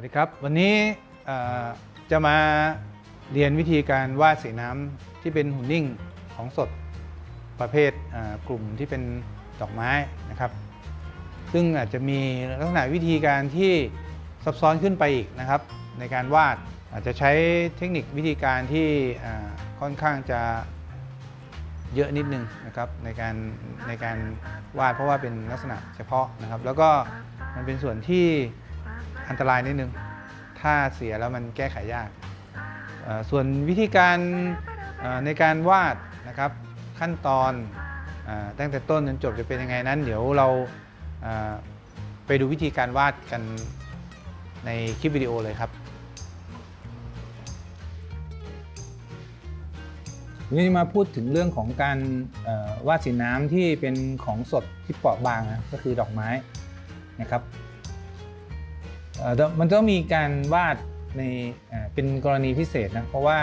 วัสดีครับ วันนี้จะมาเรียนวิธีการวาดสีน้ำที่เป็นหุ่นนิ่งของสดประเภทกลุ่มที่เป็นดอกไม้นะครับ ซึ่งอาจจะมีลักษณะวิธีการที่ซับซ้อนขึ้นไปอีกนะครับ ในการวาดอาจจะใช้เทคนิควิธีการที่ค่อนข้างจะเยอะนิดนึงนะครับในการในการวาดเพราะว่าเป็นลักษณะเฉพาะนะครับ แล้วก็มันเป็นส่วนที่ อันตรายนิดนึง ถ้าเสียแล้วมันแก้ไขยากส่วนวิธีการในการวาดนะครับขั้นตอนอตั้งแต่ต้นจนจบจะเป็นยังไงนั้น เดี๋ยวเราไปดูวิธีการวาดกันในคลิปวิดีโอเลยครับวันนี้มาพูดถึงเรื่องของการวาดสีน้ำที่เป็นของสดที่เปราะบางนะก็คือดอกไม้นะครับ มันต้องมีการวาดในเป็นกรณีพิเศษนะ เพราะว่า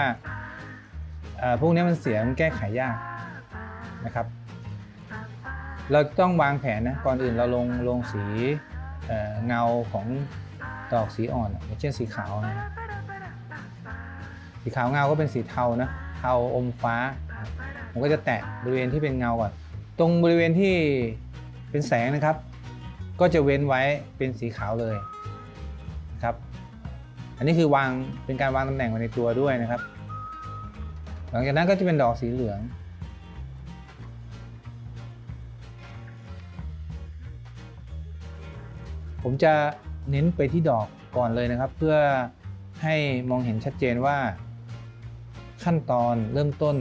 พวกนี้มันเสียมันแก้ไขยากนะครับ เราต้องวางแผนนะก่อนอื่นเราลงลงสีเเงาของดอกสีอ่อนอย่างเช่นสีขาวนะสีขาวเงาก็เป็นสีเทานะเทาอมฟ้านะครับผมก็จะแตะบริเวณที่เป็นเงาก่อนตรงบริเวณที่เป็นแสงนะครับ ก็จะเว้นไว้เป็นสีขาวเลย นะครับ อันนี้คือวางเป็นการวางตำแหน่งไว้ในตัวด้วยนะครับ หลังจากนั้นก็จะเป็นดอกสีเหลือง ผมจะเน้นไปที่ดอกก่อนเลยนะครับ เพื่อให้มองเห็นชัดเจนว่าขั้นตอนเริ่มต้น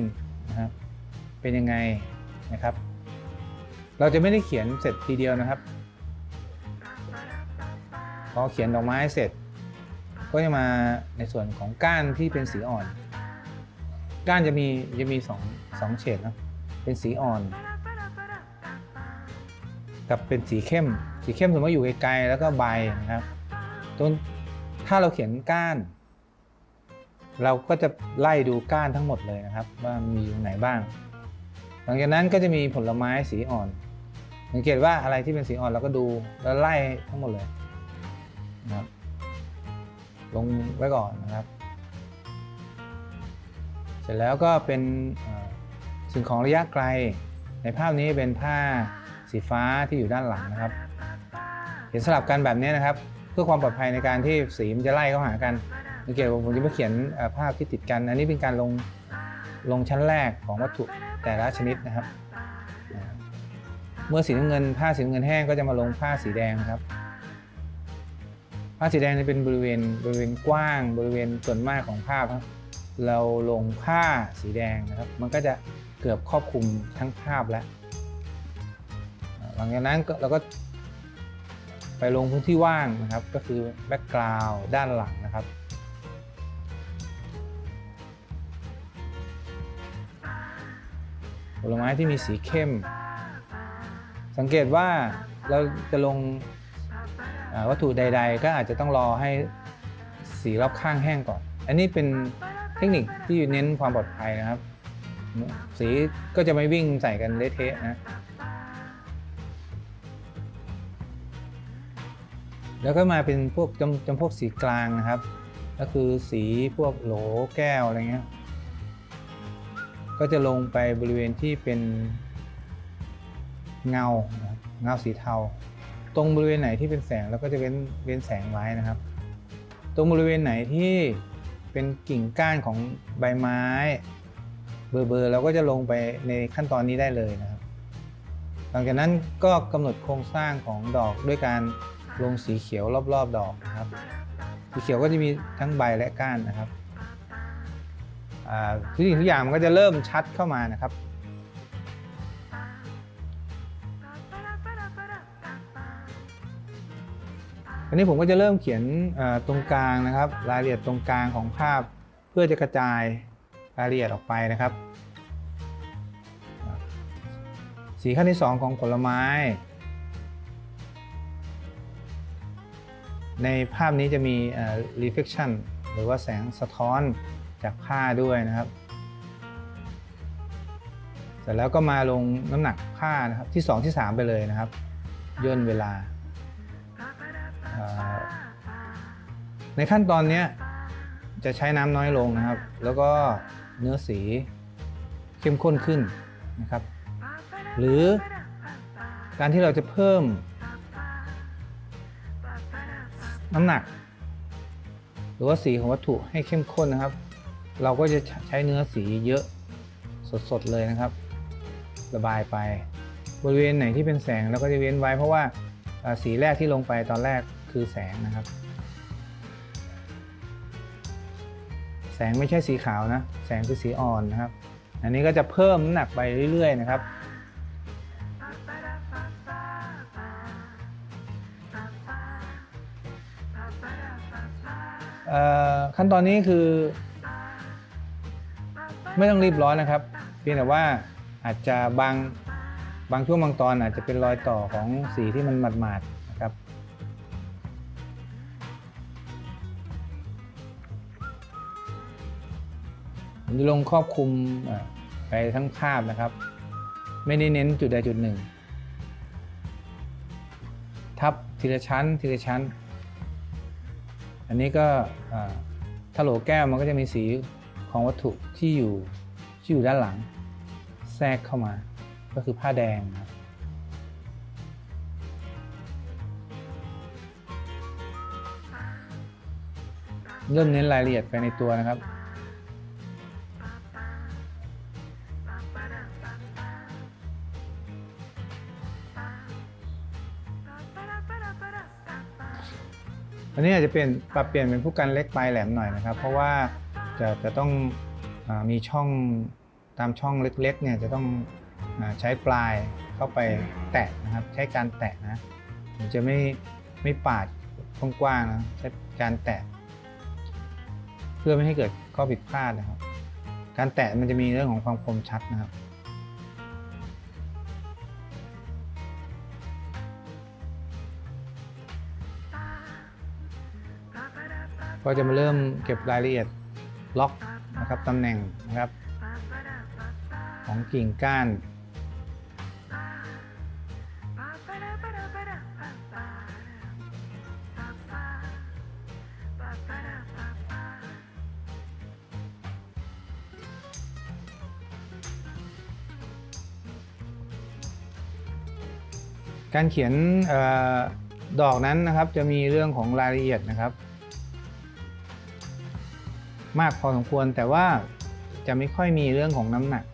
นะครับเป็นยังไงนะครับ เราจะไม่ได้เขียนเสร็จทีเดียวนะครับ พอเขียนดอกไม้เสร็จ ก็จะมาในส่วนของก้านที่เป็นสีอ่อน ก้านจะมีจะมีสองสองเฉดนะเป็นสีอ่อน กับเป็นสีเข้ม สีเข้มสมมติอยู่ไกลๆแล้วก็ใบนะครับต้นถ้าเราเขียนก้าน เราก็จะไล่ดูก้านทั้งหมดเลยนะครับ ว่ามีอยู่ไหนบ้าง หลังจากนั้นก็จะมีผลไม้สีอ่อนสังเกตว่าอะไรที่เป็นสีอ่อนเราก็ดูแล้วไล่ทั้งหมดเลย นะครับ ลงไว้ก่อนนะครับ เสร็จแล้วก็เป็นสิ่งของระยะไกล ในภาพนี้เป็นผ้าสีฟ้าที่อยู่ด้านหลังนะครับ เห็นสลับกันแบบนี้นะครับ เพื่อความปลอดภัยในการที่สีมันจะไล่เข้าหากันสังเกตว่าผมจะไม่เขียนภาพที่ติดกัน อันนี้เป็นการลงลงชั้นแรกของวัตถุแต่ละชนิดนะครับ เมื่อสีน้ำเงินผ้าสีน้ำเงินแห้งก็จะมาลงผ้าสีแดงครับ ผ้าสีแดงจะเป็นบริเวณบริเวณกว้างบริเวณส่วนมากของภาพครับเราลงผ้าสีแดงนะครับ มันก็จะเกือบครอบคลุมทั้งภาพแล้วหลังจากนั้นเราก็ไปลงพื้นที่ว่างนะครับ ก็คือแบ็กกราวด์ด้านหลังนะครับผลไม้ที่มีสีเข้ม สังเกตว่าเราจะลง วัตถุใด ๆ ก็อาจจะต้องรอให้สีรอบข้างแห้งก่อน อันนี้เป็นเทคนิคที่เน้นความปลอดภัยนะครับ สีก็จะไม่วิ่งใส่กันเละเทะนะ แล้วก็มาเป็นพวกจำจำพวกสีกลางนะครับ ก็คือสีพวกโหลแก้วอะไรเงี้ย ก็จะลงไปบริเวณที่เป็นเงา เงาสีเทา ตรงบริเวณไหนที่เป็นแสงเราก็จะเว้นเว้นแสงไว้นะครับ ตรงบริเวณไหนที่เป็นกิ่งก้านของใบไม้ เบอร์เบอร์เราก็จะลงไปในขั้นตอนนี้ได้เลยนะครับ หลังจากนั้นก็กำหนดโครงสร้างของดอกด้วยการลงสีเขียวรอบๆ ดอกนะครับ สีเขียวก็จะมีทั้งใบและก้านนะครับทุกสิ่งทุกอย่างมันก็จะเริ่มชัดเข้ามานะครับ อันนี้ผมก็จะเริ่มเขียนตรงกลางนะครับ รายละเอียดตรงกลางของภาพ เพื่อจะกระจายรายละเอียดออกไปนะครับ สีขั้นที่ 2 ของผลไม้ ในภาพนี้จะมี reflection หรือว่าแสงสะท้อนจากผ้าด้วยนะครับเสร็จแล้วก็มาลงน้ำหนักผ้านะครับที่ 2 ที่ 3 ไปเลยนะครับ ย่นเวลา ในขั้นตอนนี้จะใช้น้ำน้อยลงนะครับ แล้วก็เนื้อสีเข้มข้นขึ้นนะครับ หรือการที่เราจะเพิ่ม น้ำหนัก หรือว่าสีของวัตถุให้เข้มข้นนะครับ เราก็จะใช้เนื้อสีเยอะสดๆเลยนะครับ ระบายไปบริเวณไหนที่เป็นแสงเราก็จะเว้นไว้เพราะว่าสีแรกที่ลงไปตอนแรกคือแสงนะครับ แสงไม่ใช่สีขาวนะ แสงคือสีอ่อนนะครับ อันนี้ก็จะเพิ่มน้ำหนักไปเรื่อย ๆ นะครับอ่อขั้นตอนนี้คือ ไม่ต้องรีบร้อนนะครับ เพียงแต่ว่าอาจจะบางบางช่วงบางตอนอาจจะเป็นรอยต่อของสีที่มันหมาดๆนะครับ ผมจะลงครอบคลุมไปทั้งภาพนะครับ ไม่ได้เน้นจุดใดจุดหนึ่ง ทับทีละชั้นทีละชั้น อันนี้ก็เอ่อถ้าโหลแก้วมันก็จะมีสีของวัตถุที่อยู่ที่อยู่ด้านหลัง แทรกเข้ามาก็คือผ้าแดงครับเริ่มเน้นรายละเอียดไปในตัวนะครับ อันนี้อาจจะเปลี่ยนปรับเปลี่ยนเป็นผู้กันเล็กปลายแหลมหน่อยนะครับ เพราะว่าจะจะต้องอมีช่องตามช่องเล็กๆเนี่ยจะต้องอใช้ปลายเข้าไปแตะนะครับ ใช้การแตะนะมันจะไม่ไม่ปาดกว้างๆนะใช้การแตะ เพื่อไม่ให้เกิดข้อผิดพลาดนะครับ การแตะมันจะมีเรื่องของความคมชัดนะครับ ก็จะมาเริ่มเก็บรายละเอียดล็อกนะครับตำแหน่งนะครับ ของกิ่งก้านการเขียนออดอกนั้นนะครับจะมีเรื่องของรายละเอียดนะครับ มากพอสมควร แต่ว่าจะไม่ค่อยมีเรื่องของน้ำหนัก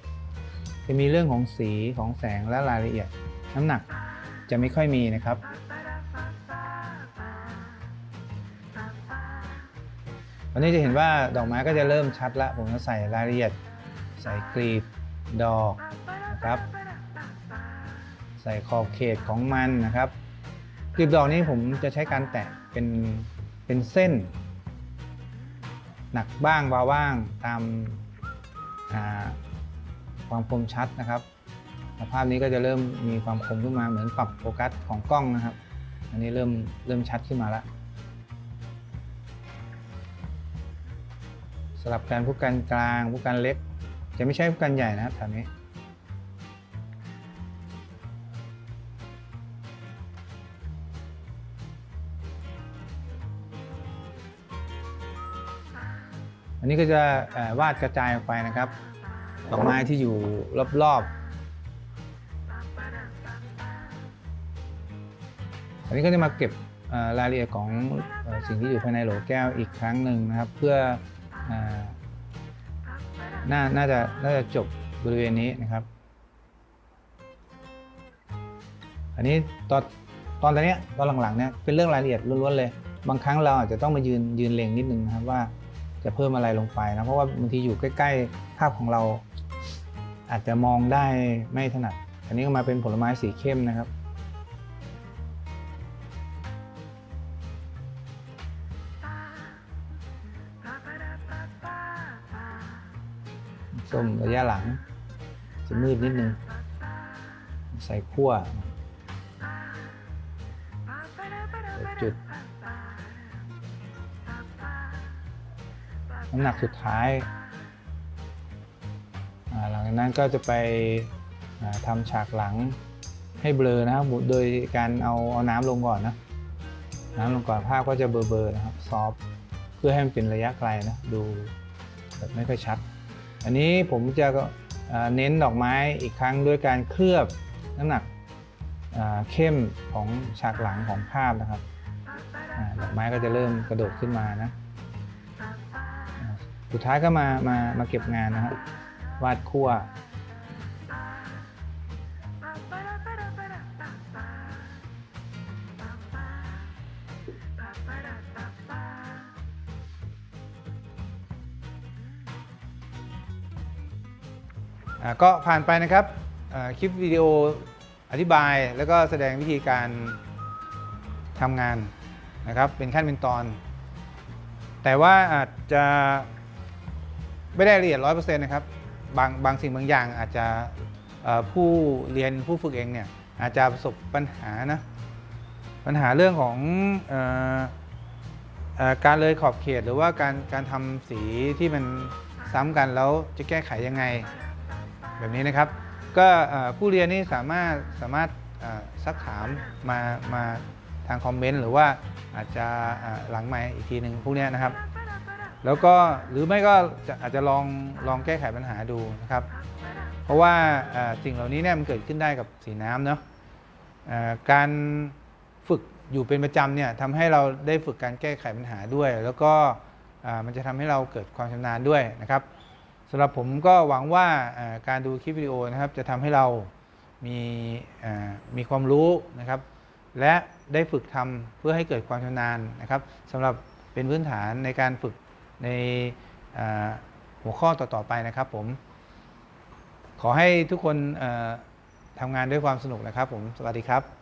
จะมีเรื่องของสีของแสงและรายละเอียด น้ำหนักจะไม่ค่อยมีนะครับ วันนี้จะเห็นว่าดอกไม้ก็จะเริ่มชัดละ ผมจะใส่รายละเอียด ใส่กลีบดอกนะครับ ใส่ขอบเขตของมันนะครับกลีบดอกนี้ผมจะใช้การแตะเป็นเป็นเส้น หนักบ้างเบาบ้างตามาความคมชัดนะครับภาพนี้ก็จะเริ่มมีความคมขึ้นมาเหมือนปรับโฟกัสของกล้องนะครับ อันนี้เริ่มเริ่มชัดขึ้นมาแล้วสลับกันผู้กันกลางผู้กันเล็ก จะไม่ใช่ผู้กันใหญ่นะครับแถวนี้ อันนี้ก็จะเอ่อวาดกระจายออกไปนะครับดอกไม้ที่อยู่รอบๆ อันนี้ก็จะมาเก็บเอ่อรายละเอียดของเอ่อสิ่งที่อยู่ภายในโหลแก้วอีกครั้งหนึ่งนะครับ เพื่อเอ่อน่าน่าจะน่าจะจบบริเวณนี้นะครับ อันนี้ตอนตอนตอนเนี้ยตอนหลังๆเนี่ยเป็นเรื่องรายละเอียดล้วนๆเลย บางครั้งเราอาจจะต้องมายืนยืนเลงนิดนึงนะครับว่า จะเพิ่มอะไรลงไปนะเพราะว่าบางทีอยู่ใกล้ๆภาพของเรา อาจจะมองได้ไม่ถนัด อันนี้ก็มาเป็นผลไม้สีเข้มนะครับ ส้มระยะหลัง จะมืดนิดนึง ใส่ขั้วจุด น้ำหนักสุดท้าย หลังจากนั้นก็จะไปทำฉากหลังให้เบลอนะครับโดยการเอาเอาน้ำลงก่อนนะน้ำลงก่อนภาพก็จะเบลอๆนะครับซอฟต์เพื่อให้มันเป็นระยะไกลนะดูแบบไม่ค่อยชัด อันนี้ผมจะเน้นดอกไม้อีกครั้งด้วยการเคลือบน้ำหนักเข้มของฉากหลังของภาพนะครับดอกไม้ก็จะเริ่มกระโดดขึ้นมานะ สุดท้ายก็มามามาเก็บงานนะครับวาดขั้วก็ผ่านไปนะครับคลิปวิดีโออธิบายแล้วก็แสดงวิธีการทำงานนะครับเป็นขั้นเป็นตอน แต่ว่าอาจจะ ไม่ได้ละเอียดร้อยเปอร์เซ็นต์นะครับบางบางสิ่งบางอย่างอาจจะผู้เรียนผู้ฝึกเองเนี่ยอาจจะประสบปัญหานะปัญหาเรื่องของออการเลยขอบเขตหรือว่าการการทำสีที่มันซ้ำกันแล้วจะแก้ไขยังไง แบบนี้นะครับ ก็ผู้เรียนนี่สามารถสามารถซักถามมามาทางคอมเมนต์หรือว่าอาจจะหลังไมค์อีกทีหนึ่งพวกนี้นะครับ แล้วก็หรือไม่ก็อาจจะลองลองแก้ไขปัญหาดูนะครับ เพราะว่าสิ่งเหล่านี้เนี่ยมันเกิดขึ้นได้กับสีน้ำเนาะการฝึกอยู่เป็นประจำเนี่ยทำให้เราได้ฝึกการแก้ไขปัญหาด้วย แล้วก็มันจะทำให้เราเกิดความชำนาญด้วยนะครับสำหรับผมก็หวังว่าการดูคลิปวิดีโอนะครับจะทำให้เรามีมีความรู้นะครับ และได้ฝึกทำเพื่อให้เกิดความชำนาญนะครับสำหรับเป็นพื้นฐานในการฝึก ในหัวข้อต่อๆไปนะครับผม ขอให้ทุกคนทำงานด้วยความสนุกนะครับผม สวัสดีครับ